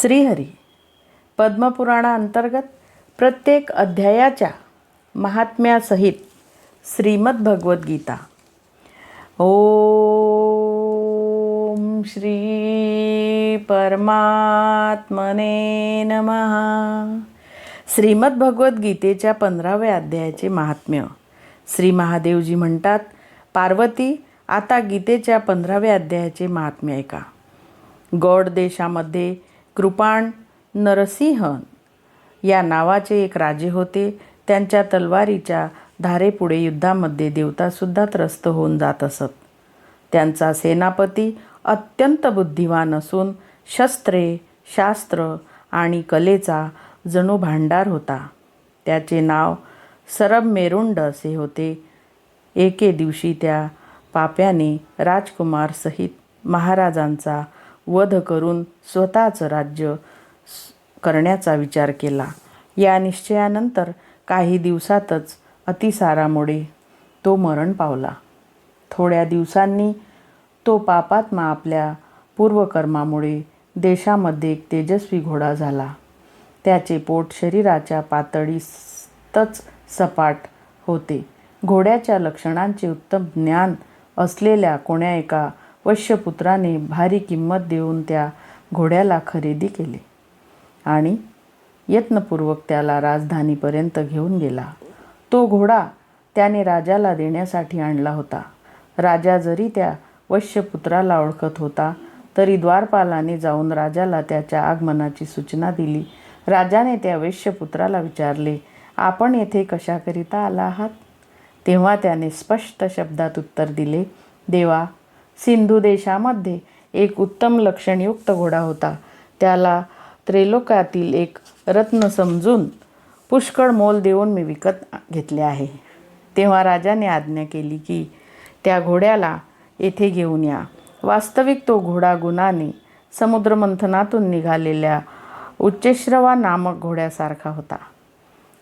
श्रीहरी. पद्मपुराणाअंतर्गत प्रत्येक अध्यायाच्या महात्म्यासहित श्रीमद भगवद्गीता ओम श्री परमात्मने नमहा श्रीमद भगवद्गीतेच्या पंधराव्या अध्यायाचे महात्म्य. श्री महादेवजी म्हणतात पार्वती आता गीतेच्या पंधराव्या अध्यायाचे महात्म्य ऐका. गौड देशामध्ये कृपाण नरसिंह या नावाचे एक राजे होते. त्यांच्या तलवारीच्या धारेपुढे युद्धामध्ये देवतासुद्धा त्रस्त होऊन जात असत. त्यांचा सेनापती अत्यंत बुद्धिवान असून शस्त्रे शास्त्र आणि कलेचा जणू भांडार होता. त्याचे नाव सरब मेरुंड असे होते. एके दिवशी त्या पाप्याने राजकुमार सहित महाराजांचा वध करून स्वतःचं राज्य करण्याचा विचार केला. या निश्चयानंतर काही दिवसातच अतिसारामुळे तो मरण पावला. थोड्या दिवसांनी तो पापात्मा आपल्या पूर्वकर्मामुळे देशामध्ये एक तेजस्वी घोडा झाला. त्याचे पोट शरीराच्या पातळीतच सपाट होते. घोड्याच्या लक्षणांचे उत्तम ज्ञान असलेल्या कोण्या एका वश्यपुत्राने भारी किंमत देऊन त्या घोड्याला खरेदी केले. आणि यत्नपूर्वक त्याला राजधानीपर्यंत घेऊन गेला. तो घोडा त्याने राजाला देण्यासाठी आणला होता. राजा जरी त्या वश्यपुत्राला ओळखत होता तरी द्वारपालाने जाऊन राजाला त्याच्या आगमनाची सूचना दिली. राजाने त्या वैश्यपुत्राला विचारले आपण येथे कशाकरिता आला आहात? तेव्हा त्याने स्पष्ट शब्दात उत्तर दिले देवा सिंधू देशामध्ये एक उत्तम लक्षणयुक्त घोडा होता. त्याला त्रेलोकातील एक रत्न समजून पुष्कळ मोल देऊन मी विकत घेतले आहे. तेव्हा राजाने आज्ञा केली की त्या घोड्याला येथे घेऊन या. वास्तविक तो घोडा गुणाने समुद्रमंथनातून निघालेल्या उच्चश्रवा नामक घोड्यासारखा होता.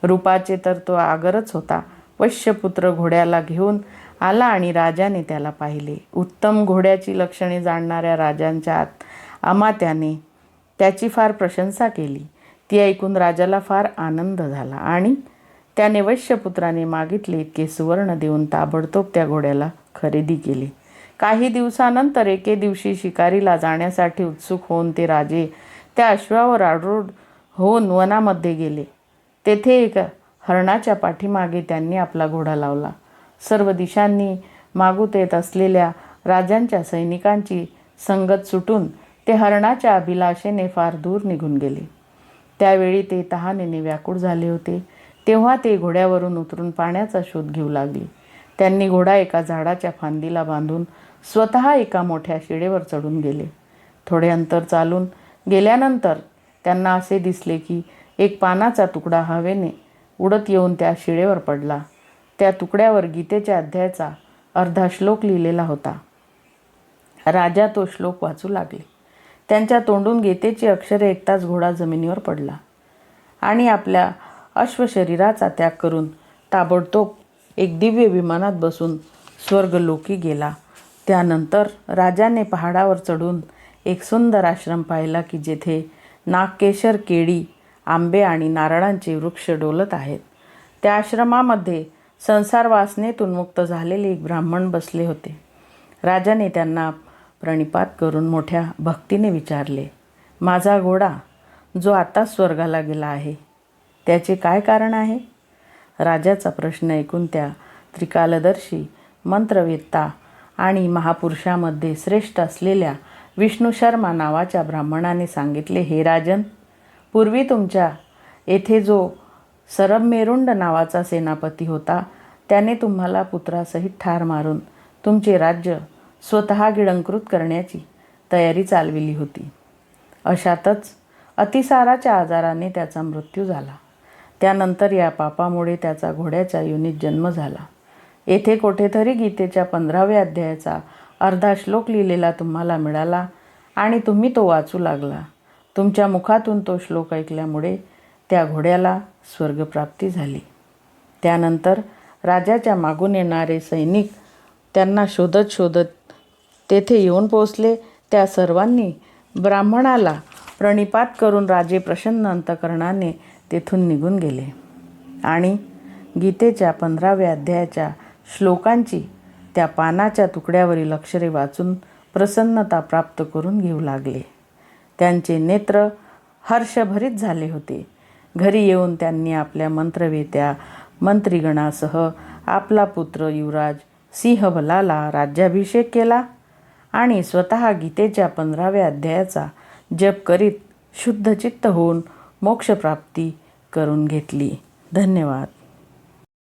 रूपाचे तर तो आगरच होता. वश्यपुत्र घोड्याला घेऊन आला आणि राजाने त्याला पाहिले. उत्तम घोड्याची लक्षणे जाणणाऱ्या राजांच्या आत अमात्याने त्याची फार प्रशंसा केली. ती ऐकून राजाला फार आनंद झाला आणि त्याने वैश्यपुत्राने मागितले इतके सुवर्ण देऊन ताबडतोब त्या घोड्याला खरेदी केली. काही दिवसानंतर एके दिवशी शिकारीला जाण्यासाठी उत्सुक होऊन ते राजे त्या अश्वावर आरूढ होऊन वनामध्ये गेले. तेथे एक हरणाच्या पाठीमागे त्यांनी आपला घोडा लावला. सर्व दिशांनी मागूत येत असलेल्या राजांच्या सैनिकांची संगत सुटून ते हरणाच्या अभिलाषेने फार दूर निघून गेले. त्यावेळी ते तहानेने व्याकुळ झाले होते. तेव्हा ते घोड्यावरून उतरून पाण्याचा शोध घेऊ लागले. त्यांनी घोडा एका झाडाच्या फांदीला बांधून स्वतः एका मोठ्या शिडेवर चढून गेले. थोडे अंतर चालून गेल्यानंतर त्यांना असे दिसले की एक पानाचा तुकडा हवेने उडत येऊन त्या शिळेवर पडला. त्या तुकड्यावर गीतेच्या अध्यायाचा अर्धा श्लोक लिहिलेला होता. राजा तो श्लोक वाचू लागले. त्यांच्या तोंडून गीतेची अक्षरे ऐकताच घोडा जमिनीवर पडला. आणि आपल्या अश्वशरीराचा त्याग करून ताबडतोब एक दिव्य विमानात बसून स्वर्गलोकी गेला. त्यानंतर राजाने पहाडावर चढून एक सुंदर आश्रम पाहिला की जेथे नागकेशर केळी आंबे आणि नारळांचे वृक्ष डोलत आहेत. त्या आश्रमामध्ये संसार वासनेतून मुक्त झालेले एक ब्राह्मण बसले होते. राजाने त्यांना प्रणिपात करून मोठ्या भक्तीने विचारले माझा घोडा जो आता स्वर्गाला गेला आहे त्याचे काय कारण आहे? राजाचा प्रश्न ऐकून त्या त्रिकालदर्शी मंत्रवेत्ता आणि महापुरुषामध्ये श्रेष्ठ असलेल्या विष्णू शर्मा नावाच्या ब्राह्मणाने सांगितले हे राजन पूर्वी तुमच्या येथे जो सरबमेरुंड नावाचा सेनापती होता. त्याने तुम्हाला पुत्रासहित ठार मारून तुमचे राज्य स्वतः गिळंकृत करण्याची तयारी चालविली होती. अशातच अतिसाराच्या आजाराने त्याचा मृत्यू झाला. त्यानंतर या पापामुळे त्याचा घोड्याच्या युनित जन्म झाला. येथे कोठेतरी गीतेच्या पंधराव्या अध्यायाचा अर्धा श्लोक लिहिलेला तुम्हाला मिळाला आणि तुम्ही तो वाचू लागला. तुमच्या मुखातून तो श्लोक ऐकल्यामुळे त्या घोड्याला स्वर्गप्राप्ती झाली. त्यानंतर राजाच्या मागून येणारे सैनिक त्यांना शोधत शोधत तेथे येऊन पोचले त्या सर्वांनी ब्राह्मणाला प्रणिपात करून राजे प्रसन्न अंतकरणाने तेथून निघून गेले. आणि गीतेच्या पंधराव्या अध्यायाच्या श्लोकांची त्या पानाच्या तुकड्यावरील अक्षरे वाचून प्रसन्नता प्राप्त करून घेऊ लागले. त्यांचे नेत्र हर्षभरीत झाले होते. घरी येऊन त्यांनी आपल्या मंत्रवेत्या मंत्रिगणासह आपला पुत्र युवराज सिंहबलाला राज्याभिषेक केला आणि स्वतः गीतेच्या पंधराव्या अध्यायाचा जप करीत शुद्धचित्त होऊन मोक्षप्राप्ती करून घेतली. धन्यवाद.